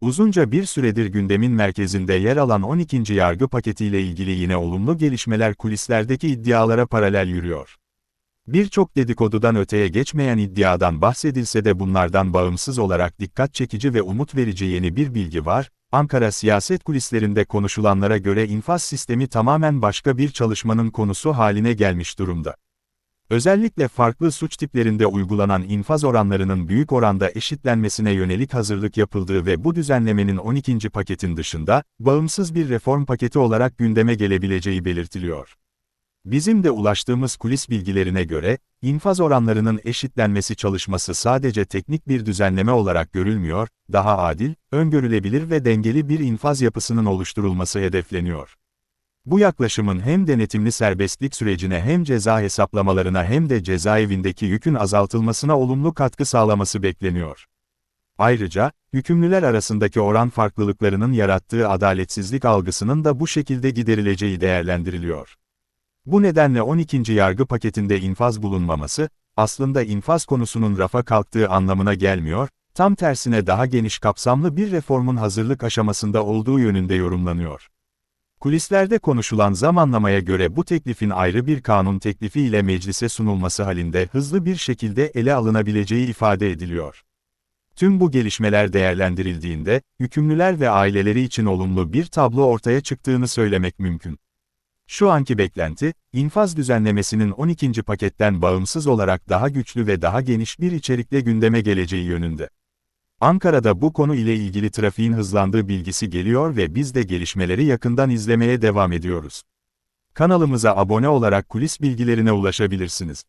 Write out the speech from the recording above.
Uzunca bir süredir gündemin merkezinde yer alan 12. yargı paketiyle ilgili yine olumlu gelişmeler kulislerdeki iddialara paralel yürüyor. Birçok dedikodudan öteye geçmeyen iddiadan bahsedilse de bunlardan bağımsız olarak dikkat çekici ve umut verici yeni bir bilgi var, Ankara siyaset kulislerinde konuşulanlara göre infaz sistemi tamamen başka bir çalışmanın konusu haline gelmiş durumda. Özellikle farklı suç tiplerinde uygulanan infaz oranlarının büyük oranda eşitlenmesine yönelik hazırlık yapıldığı ve bu düzenlemenin 12. paketin dışında, bağımsız bir reform paketi olarak gündeme gelebileceği belirtiliyor. Bizim de ulaştığımız kulis bilgilerine göre, infaz oranlarının eşitlenmesi çalışması sadece teknik bir düzenleme olarak görülmüyor, daha adil, öngörülebilir ve dengeli bir infaz yapısının oluşturulması hedefleniyor. Bu yaklaşımın hem denetimli serbestlik sürecine hem ceza hesaplamalarına hem de cezaevindeki yükün azaltılmasına olumlu katkı sağlaması bekleniyor. Ayrıca, hükümlüler arasındaki oran farklılıklarının yarattığı adaletsizlik algısının da bu şekilde giderileceği değerlendiriliyor. Bu nedenle 12. yargı paketinde infaz bulunmaması, aslında infaz konusunun rafa kalktığı anlamına gelmiyor, tam tersine daha geniş kapsamlı bir reformun hazırlık aşamasında olduğu yönünde yorumlanıyor. Kulislerde konuşulan zamanlamaya göre bu teklifin ayrı bir kanun teklifi ile meclise sunulması halinde hızlı bir şekilde ele alınabileceği ifade ediliyor. Tüm bu gelişmeler değerlendirildiğinde, hükümlüler ve aileleri için olumlu bir tablo ortaya çıktığını söylemek mümkün. Şu anki beklenti, infaz düzenlemesinin 12. paketten bağımsız olarak daha güçlü ve daha geniş bir içerikle gündeme geleceği yönünde. Ankara'da bu konu ile ilgili trafiğin hızlandığı bilgisi geliyor ve biz de gelişmeleri yakından izlemeye devam ediyoruz. Kanalımıza abone olarak kulis bilgilerine ulaşabilirsiniz.